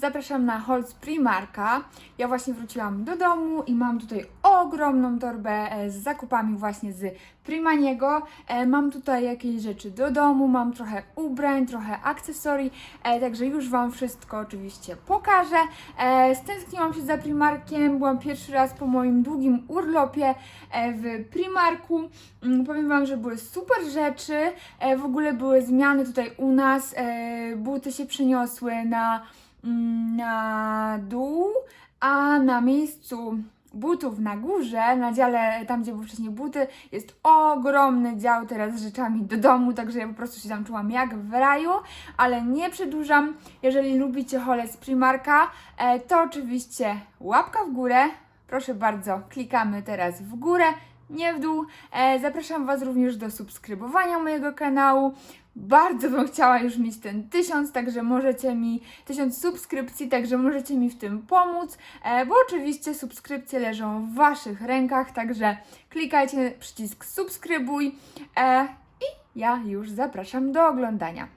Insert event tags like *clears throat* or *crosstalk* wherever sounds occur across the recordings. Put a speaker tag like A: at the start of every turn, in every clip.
A: zapraszam na haul z Primarka. Ja właśnie wróciłam do domu i mam tutaj ogromną torbę e, z zakupami właśnie z Primaniego. E, Mam tutaj jakieś rzeczy do domu, mam trochę ubrań, trochę akcesorii, e, także już Wam wszystko oczywiście pokażę. Stęskniłam się za Primarkiem, byłam pierwszy raz po moim długim urlopie w Primarku. Mm, Powiem Wam, że były super rzeczy, w ogóle były zmiany tutaj u nas, buty się przeniosły na, na dół, a na miejscu butów na górze, na dziale tam, gdzie były wcześniej buty, jest ogromny dział teraz z rzeczami do domu, także ja po prostu się tam czułam jak w raju, ale nie przedłużam. Jeżeli lubicie hole z Primarka, e, to oczywiście łapka w górę. Proszę bardzo, klikamy teraz w górę, nie w dół. E, zapraszam Was również do subskrybowania mojego kanału. Bardzo bym chciała już mieć ten tysiąc, także możecie mi, tysiąc subskrypcji, także możecie mi w tym pomóc, e, bo oczywiście subskrypcje leżą w Waszych rękach, także klikajcie przycisk subskrybuj e, i ja już zapraszam do oglądania.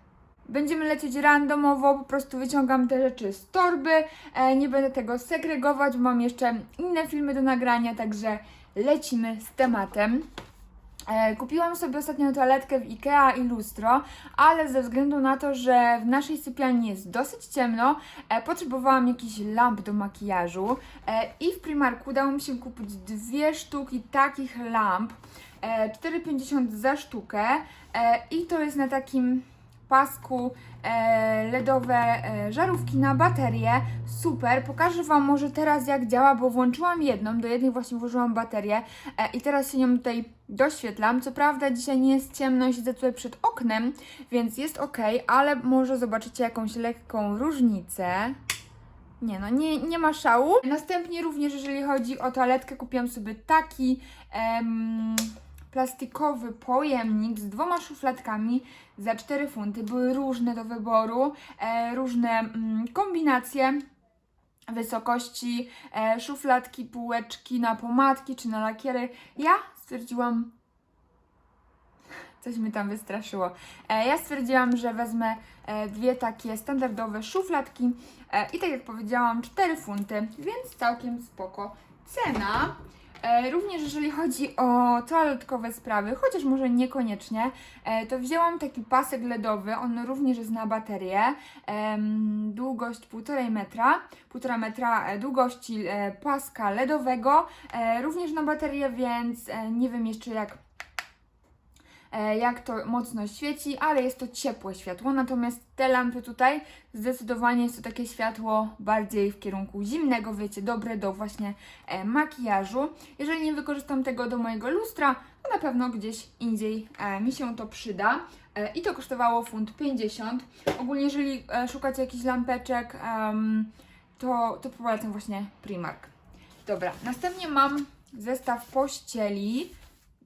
A: Będziemy lecieć randomowo, po prostu wyciągam te rzeczy z torby, e, nie będę tego segregować, bo mam jeszcze inne filmy do nagrania, także lecimy z tematem. E, Kupiłam sobie ostatnio toaletkę w IKEA i lustro, ale ze względu na to, że w naszej sypialni jest dosyć ciemno, e, potrzebowałam jakichś lamp do makijażu e, i w Primarku udało mi się kupić dwie sztuki takich lamp, e, 4,50 za sztukę i to jest na takim pasku e, LEDowe e, żarówki na baterię. Super, pokażę Wam może teraz jak działa, bo włączyłam jedną, do jednej właśnie włożyłam baterię e, i teraz się nią tutaj doświetlam. Co prawda dzisiaj nie jest ciemno, siedzę tutaj przed oknem, więc jest ok, ale może zobaczycie jakąś lekką różnicę. Nie no, nie, nie ma szału. Następnie również, jeżeli chodzi o toaletkę, kupiłam sobie taki em, plastikowy pojemnik z dwoma szufladkami za 4 funty. Były różne do wyboru, e, różne mm, kombinacje wysokości, e, szufladki, półeczki na pomadki czy na lakiery. Ja stwierdziłam, coś mi tam wystraszyło. E, ja stwierdziłam, że wezmę e, dwie takie standardowe szufladki e, i tak jak powiedziałam, 4 funty, więc całkiem spoko cena. E, Również jeżeli chodzi o toaletkowe sprawy, chociaż może niekoniecznie, e, to wzięłam taki pasek LEDowy, on również jest na baterię, długość 1,5 metra, 1,5 metra e, długości paska LEDowego, również na baterię, więc nie wiem jeszcze jak jak to mocno świeci, ale jest to ciepłe światło, natomiast te lampy tutaj zdecydowanie jest to takie światło bardziej w kierunku zimnego, wiecie, dobre do właśnie e, makijażu. Jeżeli nie wykorzystam tego do mojego lustra, to na pewno gdzieś indziej e, mi się to przyda. E, I to kosztowało funt 50. Ogólnie jeżeli e, szukacie jakichś lampeczek, to, to polecam właśnie Primark. Dobra, następnie mam zestaw pościeli.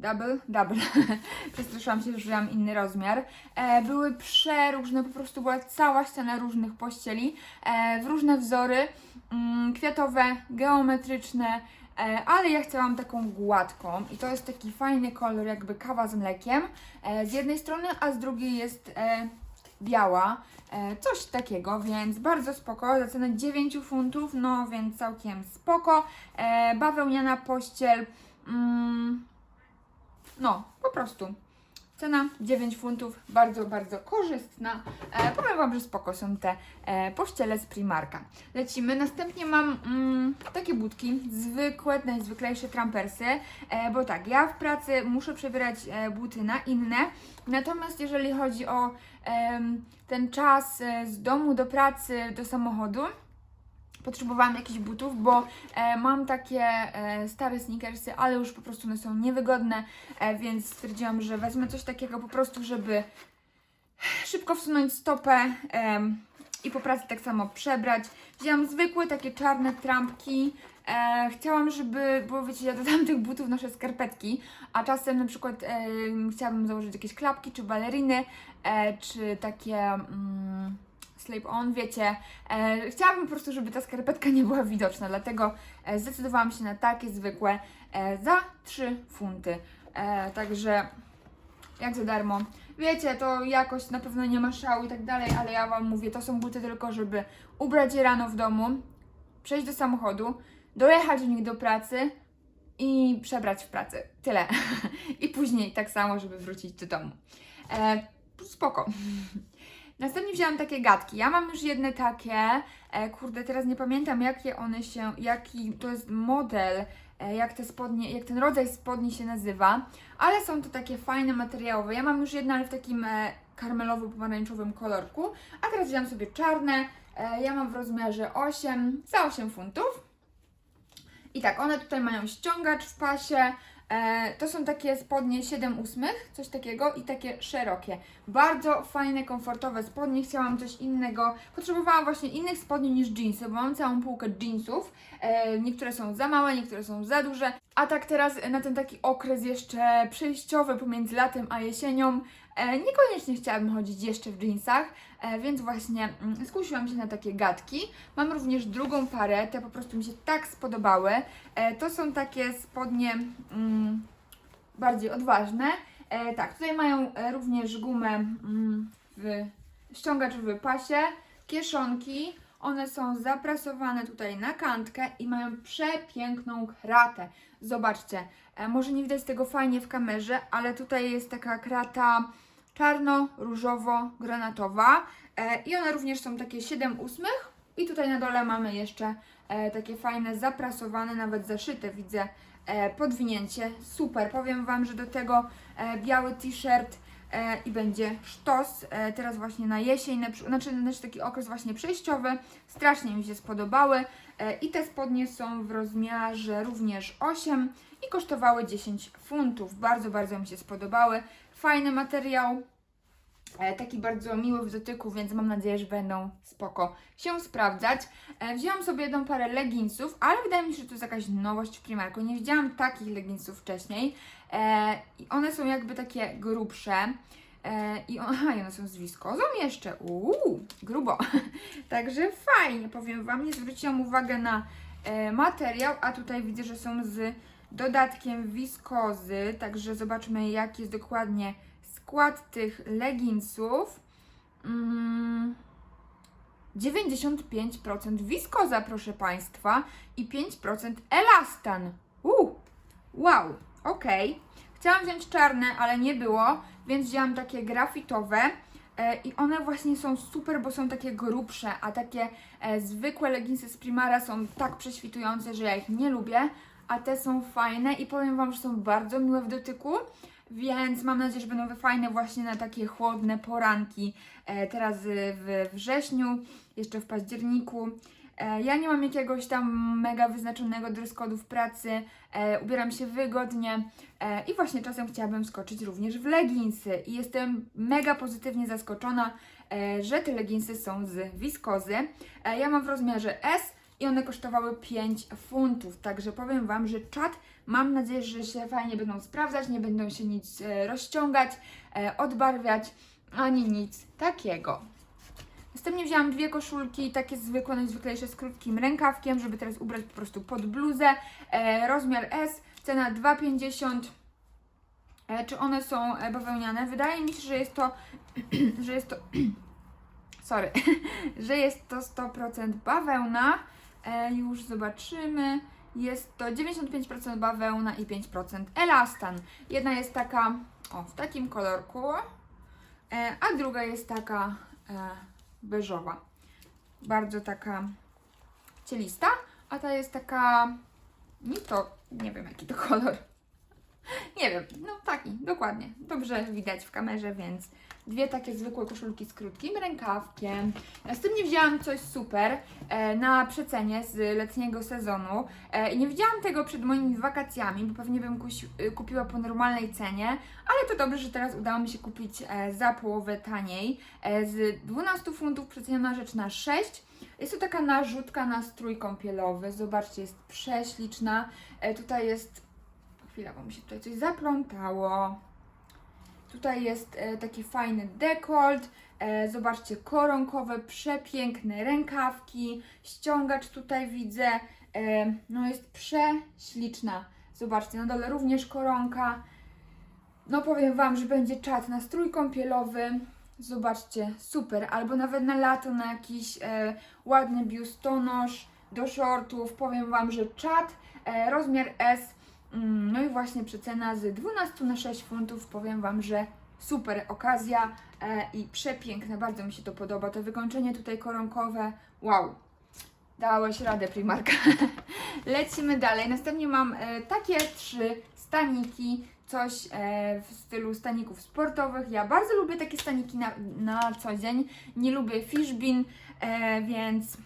A: Double, double. *laughs* Przestraszyłam się, że wzięłam inny rozmiar. E, były przeróżne, po prostu była cała ściana różnych pościeli, e, w różne wzory, mm, kwiatowe, geometryczne, e, ale ja chciałam taką gładką i to jest taki fajny kolor, jakby kawa z mlekiem e, z jednej strony, a z drugiej jest e, biała. E, coś takiego, więc bardzo spoko, za cenę 9 funtów, no więc całkiem spoko. E, bawełniana pościel, mm, no, po prostu. Cena 9 funtów, bardzo, bardzo korzystna. E, powiem Wam, że spoko są te e, pościele z Primarka. Lecimy. Następnie mam mm, takie budki, zwykłe, najzwyklejsze trampersy, e, bo tak, ja w pracy muszę przebierać e, buty na inne, natomiast jeżeli chodzi o em, ten czas e, z domu do pracy, do samochodu, potrzebowałam jakichś butów, bo e, mam takie e, stare sneakersy, ale już po prostu one są niewygodne, e, więc stwierdziłam, że wezmę coś takiego po prostu, żeby szybko wsunąć stopę em, i po pracy tak samo przebrać. Wzięłam zwykłe takie czarne trampki. E, chciałam, żeby, bo wiecie, ja do tamtych butów noszę skarpetki, a czasem na przykład e, chciałabym założyć jakieś klapki czy baleriny, e, czy takie mm, slip on, wiecie. E, chciałabym po prostu, żeby ta skarpetka nie była widoczna, dlatego e, zdecydowałam się na takie zwykłe e, za 3 funty. E, także jak za darmo. Wiecie, to jakoś na pewno nie ma szału i tak dalej, ale ja Wam mówię, to są buty tylko, żeby ubrać je rano w domu, przejść do samochodu, dojechać w nich do pracy i przebrać w pracy. Tyle. *laughs* I później tak samo, żeby wrócić do domu. E, spoko. *laughs* Następnie wzięłam takie gadki. Ja mam już jedne takie. E, kurde, teraz nie pamiętam, jakie one się, jaki to jest model, e, jak te spodnie, jak ten rodzaj spodni się nazywa, ale są to takie fajne materiałowe. Ja mam już jedne, ale w takim e, karmelowo-pomarańczowym kolorku, a teraz wziąłam sobie czarne. E, ja mam w rozmiarze 8 za 8 funtów. I tak, one tutaj mają ściągacz w pasie. E, to są takie spodnie 7 ósmych, coś takiego i takie szerokie. Bardzo fajne, komfortowe spodnie. Chciałam coś innego. Potrzebowałam właśnie innych spodni niż jeansy, bo mam całą półkę jeansów. E, niektóre są za małe, niektóre są za duże. A tak teraz na ten taki okres jeszcze przejściowy pomiędzy latem a jesienią niekoniecznie chciałabym chodzić jeszcze w jeansach, e, więc właśnie mm, skusiłam się na takie gadki. Mam również drugą parę, te po prostu mi się tak spodobały. E, to są takie spodnie mm, bardziej odważne. E, tak, tutaj mają e, również gumę mm, w ściągacz w pasie, kieszonki. One są zaprasowane tutaj na kantkę i mają przepiękną kratę. Zobaczcie, e, może nie widać tego fajnie w kamerze, ale tutaj jest taka krata czarno-różowo-granatowa e, i one również są takie 7 ósmych i tutaj na dole mamy jeszcze e, takie fajne zaprasowane, nawet zaszyte widzę podwinięcie. Super, powiem Wam, że do tego biały t-shirt i będzie sztos. E, teraz właśnie na jesień, na, znaczy, znaczy taki okres właśnie przejściowy. Strasznie mi się spodobały. E, I te spodnie są w rozmiarze również 8 i kosztowały 10 funtów. Bardzo, bardzo mi się spodobały. Fajny materiał. E, taki bardzo miły w dotyku, więc mam nadzieję, że będą spoko się sprawdzać. E, wzięłam sobie jedną parę leginsów, ale wydaje mi się, że to jest jakaś nowość w Primarku. Nie widziałam takich leginsów wcześniej. E, I one są jakby takie grubsze. I aha, *laughs* i one są z wiskozą jeszcze. Uuu, grubo. *laughs* Także fajnie, powiem Wam. Nie zwróciłam uwagę na materiał, a tutaj widzę, że są z dodatkiem wiskozy. Także zobaczmy, jaki jest dokładnie skład tych leginsów. Mm, 95% wiskoza, proszę Państwa, i 5% elastan. Uh, wow, okej. Chciałam wziąć czarne, ale nie było, więc wzięłam takie grafitowe. E, I one właśnie są super, bo są takie grubsze, a takie e, zwykłe leginsy z Primara są tak prześwitujące, że ja ich nie lubię, a te są fajne i powiem Wam, że są bardzo miłe w dotyku, więc mam nadzieję, że będą fajne właśnie na takie chłodne poranki e, teraz y, w wrześniu, jeszcze w październiku. E, Ja nie mam jakiegoś tam mega wyznaczonego dress code'u w pracy, e, ubieram się wygodnie e, i właśnie czasem chciałabym skoczyć również w leginsy i jestem mega pozytywnie zaskoczona, e, że te leginsy są z wiskozy. E, Ja mam w rozmiarze S i one kosztowały 5 funtów, także powiem Wam, że czat mam nadzieję, że się fajnie będą sprawdzać, nie będą się nic e, rozciągać, e, odbarwiać, ani nic takiego. Następnie wzięłam dwie koszulki, takie zwykłe, najzwyklejsze z krótkim rękawkiem, żeby teraz ubrać po prostu pod bluzę. E, rozmiar S, cena 2,50. E, czy one są bawełniane? Wydaje mi się, że jest to, *clears throat* że jest to, *clears throat* sorry, *clears throat* że jest to 100% bawełna. E, już zobaczymy. Jest to 95% bawełna i 5% elastan. Jedna jest taka, o, w takim kolorku, e, a druga jest taka e, beżowa. Bardzo taka cielista, a ta jest taka, nie to, nie wiem jaki to *laughs* kolor. Nie wiem, no taki, dokładnie. Dobrze widać w kamerze, więc dwie takie zwykłe koszulki z krótkim rękawkiem. Następnie wzięłam coś super e, na przecenie z letniego sezonu. E, i nie widziałam tego przed moimi wakacjami, bo pewnie bym kupiła po normalnej cenie, ale to dobrze, że teraz udało mi się kupić e, za połowę taniej. E, z 12 funtów przeceniona rzecz na 6. Jest to taka narzutka na strój kąpielowy. Zobaczcie, jest prześliczna. E, tutaj jest Chwila, bo mi się tutaj coś zaplątało. Tutaj jest e, taki fajny dekolt. E, zobaczcie, koronkowe, przepiękne rękawki. Ściągacz tutaj widzę. E, no jest prześliczna. Zobaczcie, na dole również koronka. no powiem Wam, że będzie czat na strój kąpielowy. Zobaczcie, super. Albo nawet na lato na jakiś ładny biustonosz do shortów. Powiem Wam, że czat, rozmiar S. Mm, no i właśnie przecena z 12 na 6 funtów. Powiem Wam, że super okazja e, i przepiękne. Bardzo mi się to podoba. To wykończenie tutaj koronkowe. Wow. Dałeś radę, Primarka. *laughs* Lecimy dalej. Następnie mam e, takie trzy staniki, coś e, w stylu staników sportowych. Ja bardzo lubię takie staniki na, na co dzień. Nie lubię fishbin, więc,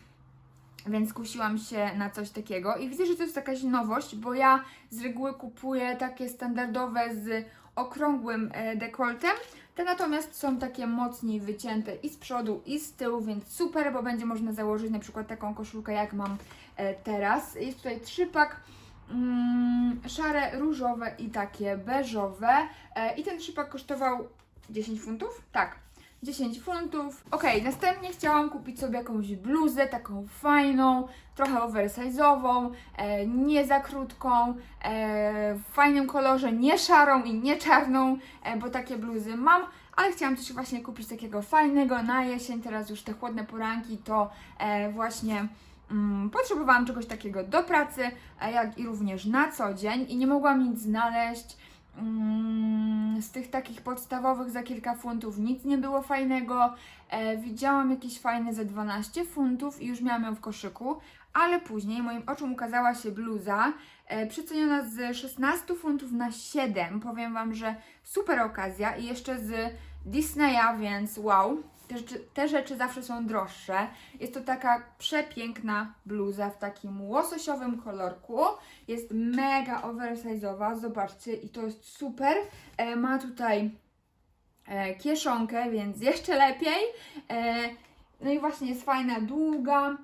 A: więc kusiłam się na coś takiego. I widzę, że to jest jakaś nowość, bo ja z reguły kupuję takie standardowe z okrągłym e, dekoltem. Te natomiast są takie mocniej wycięte i z przodu, i z tyłu, więc super, bo będzie można założyć na przykład taką koszulkę, jak mam e, teraz. Jest tutaj trzypak, mm, szare, różowe i takie beżowe. E, I ten trzypak kosztował 10 funtów? Tak. 10 funtów. Ok, następnie chciałam kupić sobie jakąś bluzę, taką fajną, trochę oversize'ową, e, nie za krótką, e, w fajnym kolorze, nie szarą i nie czarną, e, bo takie bluzy mam, ale chciałam coś właśnie kupić takiego fajnego na jesień, teraz już te chłodne poranki, to e, właśnie mm, potrzebowałam czegoś takiego do pracy, e, jak i również na co dzień i nie mogłam nic znaleźć. Mm, z tych takich podstawowych za kilka funtów nic nie było fajnego. E, widziałam jakiś fajny za 12 funtów i już miałam ją w koszyku, ale później moim oczom ukazała się bluza e, przeceniona z 16 funtów na 7. Powiem Wam, że super okazja i jeszcze z Disneya, więc wow. Te rzeczy, te rzeczy zawsze są droższe. Jest to taka przepiękna bluza w takim łososiowym kolorku. Jest mega oversize'owa, zobaczcie, i to jest super. E, ma tutaj e, kieszonkę, więc jeszcze lepiej. E, no i właśnie jest fajna, długa.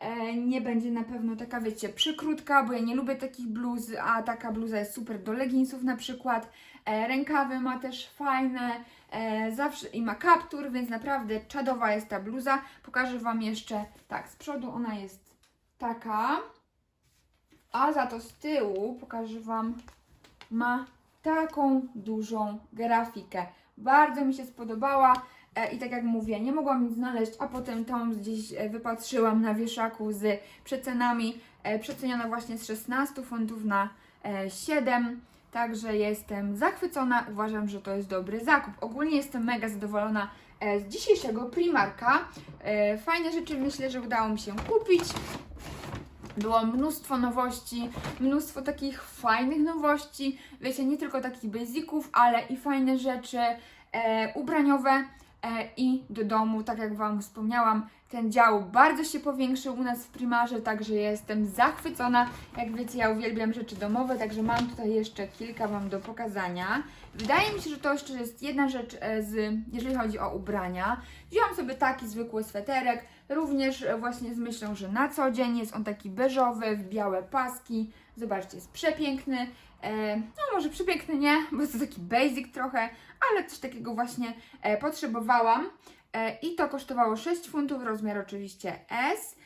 A: E, nie będzie na pewno taka, wiecie, przykrótka, bo ja nie lubię takich bluz, a taka bluza jest super do leginsów na przykład. E, rękawy ma też fajne, e, zawsze i ma kaptur, więc naprawdę czadowa jest ta bluza. Pokażę Wam jeszcze, tak, z przodu ona jest taka, a za to z tyłu pokażę Wam, ma taką dużą grafikę. Bardzo mi się spodobała. E, I tak jak mówię, nie mogłam nic znaleźć, a potem tą gdzieś e, wypatrzyłam na wieszaku z przecenami. E, Przeceniona właśnie z 16 funtów na e, 7. Także jestem zachwycona. Uważam, że to jest dobry zakup. Ogólnie jestem mega zadowolona z dzisiejszego Primarka. Fajne rzeczy myślę, że udało mi się kupić. Było mnóstwo nowości, mnóstwo takich fajnych nowości. Wiecie, nie tylko takich basiców, ale i fajne rzeczy ubraniowe i do domu. Tak jak Wam wspomniałam, ten dział bardzo się powiększył u nas w Primarze, także jestem zachwycona. Jak wiecie, ja uwielbiam rzeczy domowe, także mam tutaj jeszcze kilka Wam do pokazania. Wydaje mi się, że to jeszcze jest jedna rzecz, e, z, jeżeli chodzi o ubrania. Wziąłam sobie taki zwykły sweterek, również e, właśnie z myślą, że na co dzień jest on taki beżowy, w białe paski. Zobaczcie, jest przepiękny. E, no może przepiękny nie, bo to taki basic trochę, ale coś takiego właśnie e, potrzebowałam. E, I to kosztowało 6 funtów, rozmiar oczywiście S.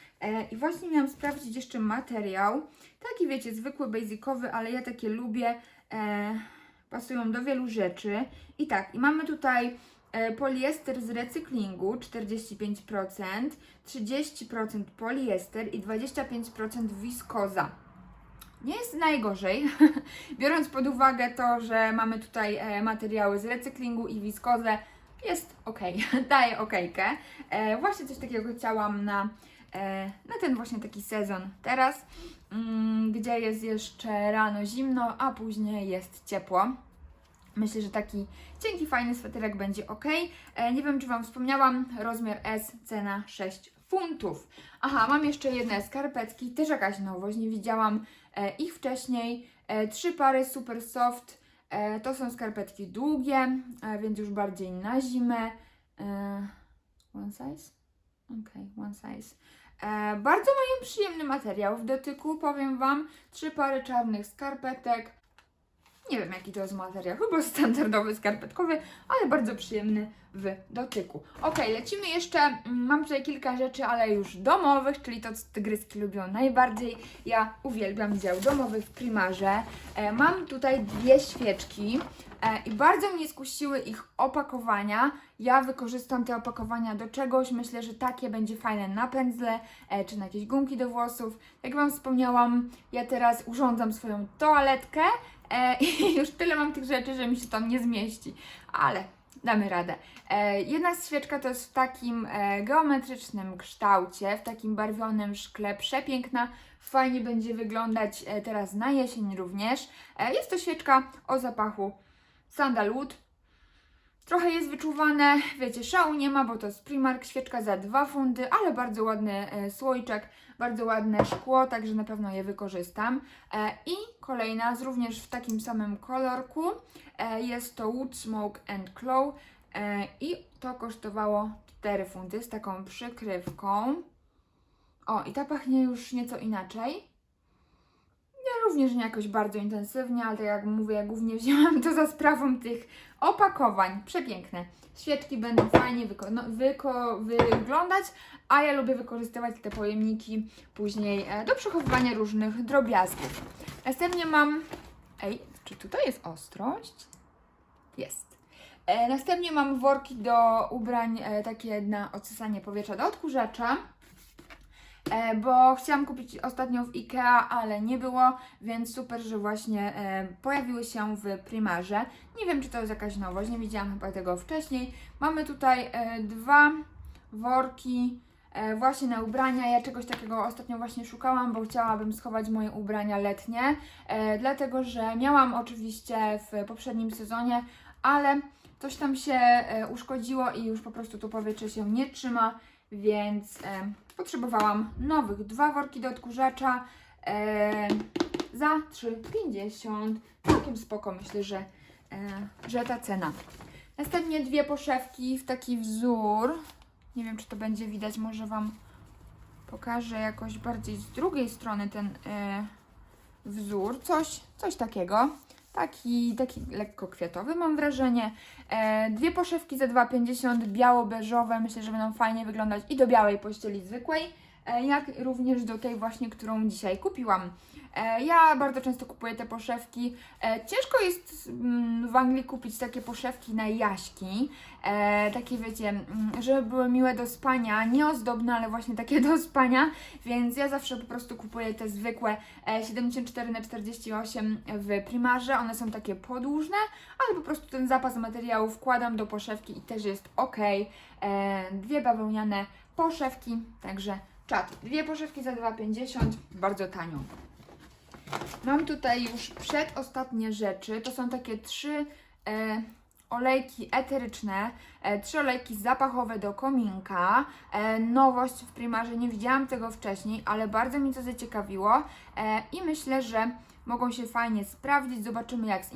A: I właśnie miałam sprawdzić jeszcze materiał. Taki wiecie, zwykły, basicowy, ale ja takie lubię. Pasują do wielu rzeczy. I tak, i mamy tutaj poliester z recyklingu 45%, 30% poliester i 25% wiskoza. Nie jest najgorzej, *laughs* biorąc pod uwagę to, że mamy tutaj e, materiały z recyklingu i wiskozę, jest ok, *laughs* daje okejkę. E, właśnie coś takiego chciałam na, e, na ten właśnie taki sezon teraz, mm, gdzie jest jeszcze rano zimno, a później jest ciepło. Myślę, że taki cienki, fajny sweterek będzie ok. Nie wiem, czy Wam wspomniałam, rozmiar S, cena 6 funtów. Aha, mam jeszcze jedne skarpetki, też jakaś nowość, nie widziałam e, ich wcześniej. E, trzy pary super soft. E, to są skarpetki długie, więc już bardziej na zimę. One size? Ok, one size. Bardzo mają przyjemny materiał w dotyku, powiem Wam. Trzy pary czarnych skarpetek. Nie wiem jaki to jest materiał, chyba standardowy, skarpetkowy, ale bardzo przyjemny w dotyku. Ok, lecimy jeszcze, mm, mam tutaj kilka rzeczy, ale już domowych, czyli to, co tygryski lubią najbardziej. Ja uwielbiam dział domowy w Primarze. E, mam tutaj dwie świeczki. e, i bardzo mnie skusiły ich opakowania. Ja wykorzystam te opakowania do czegoś. Myślę, że takie będzie fajne na pędzle e, czy na jakieś gumki do włosów. Jak Wam wspomniałam, ja teraz urządzam swoją toaletkę e, *laughs* i już tyle mam tych rzeczy, że mi się tam nie zmieści. Ale damy radę. E, jedna świeczka to jest w takim e, geometrycznym kształcie, w takim barwionym szkle, przepiękna. Fajnie będzie wyglądać e, teraz na jesień również. E, jest to świeczka o zapachu sandalwood. Trochę jest wyczuwane, wiecie, szału nie ma, bo to jest Primark, świeczka za 2 funty, ale bardzo ładny e, słoiczek, bardzo ładne szkło, także na pewno je wykorzystam. E, I kolejna, również w takim samym kolorku, e, jest to Wood Smoke and Claw e, i to kosztowało 4 funty z taką przykrywką. O, i ta pachnie już nieco inaczej. Ja również nie jakoś bardzo intensywnie, ale tak jak mówię, głównie *laughs* wzięłam to za sprawą tych opakowań. Przepiękne. Świeczki będą fajnie wyko- no, wyko- wyglądać, a ja lubię wykorzystywać te pojemniki później e, do przechowywania różnych drobiazgów. Następnie mam. Ej, czy tutaj jest ostrość? Jest. E, następnie mam worki do ubrań, e, takie na odsysanie powietrza do odkurzacza. E, bo chciałam kupić ostatnio w IKEA, ale nie było, więc super, że właśnie e, pojawiły się w Primarze. Nie wiem, czy to jest jakaś nowość, nie widziałam chyba tego wcześniej. Mamy tutaj e, dwa worki właśnie na ubrania. Ja czegoś takiego ostatnio właśnie szukałam, bo chciałabym schować moje ubrania letnie, dlatego że miałam oczywiście w poprzednim sezonie, ale coś tam się uszkodziło i już po prostu to powietrze się nie trzyma, więc potrzebowałam nowych. Dwa worki do odkurzacza za 3,50. Całkiem spoko, myślę, że, e, że ta cena. Następnie dwie poszewki w taki wzór. Nie wiem, czy to będzie widać, może Wam pokażę jakoś bardziej z drugiej strony ten e, wzór. Coś, coś takiego. Taki, taki lekko kwiatowy mam wrażenie. E, dwie poszewki za 2,50 biało-beżowe. Myślę, że będą fajnie wyglądać i do białej pościeli zwykłej, jak również do tej właśnie, którą dzisiaj kupiłam. E, ja bardzo często kupuję te poszewki. E, ciężko jest mm, w Anglii kupić takie poszewki na jaśki. E, takie wiecie, mm, żeby były miłe do spania, nie ozdobne, ale właśnie takie do spania, więc ja zawsze po prostu kupuję te zwykłe e, 74 na 48 w Primarze. One są takie podłużne, ale po prostu ten zapas materiału wkładam do poszewki i też jest ok. E, dwie bawełniane poszewki, także czat. Dwie poszewki za 2,50, bardzo tanio. Mam tutaj już przedostatnie rzeczy. To są takie trzy e, olejki eteryczne, e, trzy olejki zapachowe do kominka. E, nowość w Primarze, nie widziałam tego wcześniej, ale bardzo mi to zaciekawiło e, i myślę, że mogą się fajnie sprawdzić. Zobaczymy jak z,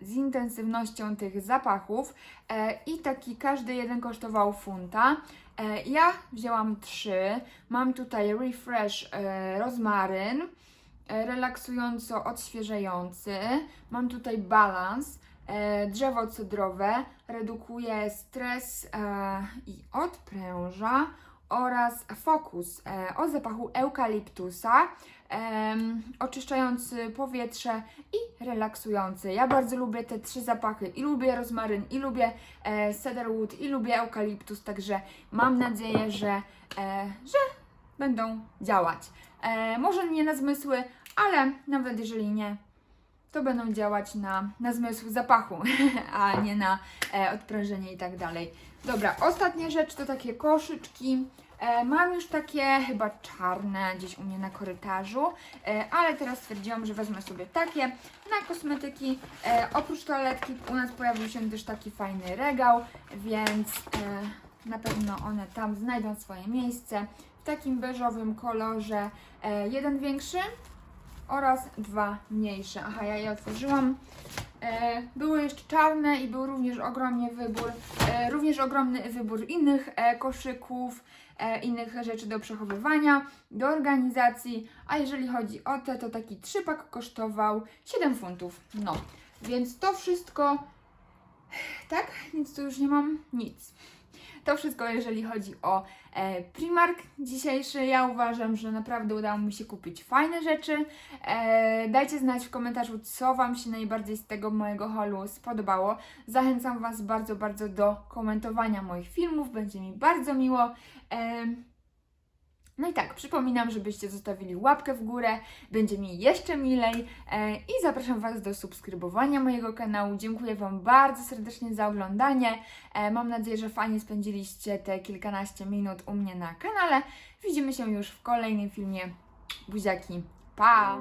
A: z intensywnością tych zapachów. E, I taki każdy jeden kosztował funta. E, ja wzięłam trzy. Mam tutaj Refresh e, Rozmaryn e, relaksująco odświeżający. Mam tutaj balans, e, drzewo cedrowe, redukuje stres e, i odpręża oraz fokus e, o zapachu eukaliptusa, oczyszczający powietrze i relaksujący. Ja bardzo lubię te trzy zapachy i lubię rozmaryn, i lubię e, cedarwood, i lubię eukaliptus, także mam nadzieję, że, e, że będą działać. Może nie na zmysły, ale nawet jeżeli nie, to będą działać na, na zmysł zapachu, *laughs* a nie na e, odprężenie i tak dalej. Dobra, ostatnia rzecz to takie koszyczki. E, mam już takie chyba czarne gdzieś u mnie na korytarzu, e, ale teraz stwierdziłam, że wezmę sobie takie na kosmetyki. E, oprócz toaletki u nas pojawił się też taki fajny regał, więc e, na pewno one tam znajdą swoje miejsce w takim beżowym kolorze. E, jeden większy oraz dwa mniejsze. Aha, ja je otworzyłam. E, były jeszcze czarne i był również ogromny wybór, e, również ogromny wybór innych e, koszyków, innych rzeczy do przechowywania, do organizacji, a jeżeli chodzi o te, to taki trzypak kosztował 7 funtów. No, więc to wszystko, tak? Nic tu już nie mam? Nic. To wszystko, jeżeli chodzi o e, Primark dzisiejszy. Ja uważam, że naprawdę udało mi się kupić fajne rzeczy. E, dajcie znać w komentarzu, co Wam się najbardziej z tego mojego holu spodobało. Zachęcam Was bardzo, bardzo do komentowania moich filmów. Będzie mi bardzo miło. E, no i tak, przypominam, żebyście zostawili łapkę w górę, będzie mi jeszcze milej e, i zapraszam Was do subskrybowania mojego kanału. Dziękuję Wam bardzo serdecznie za oglądanie. E, mam nadzieję, że fajnie spędziliście te kilkanaście minut u mnie na kanale. Widzimy się już w kolejnym filmie. Buziaki, pa!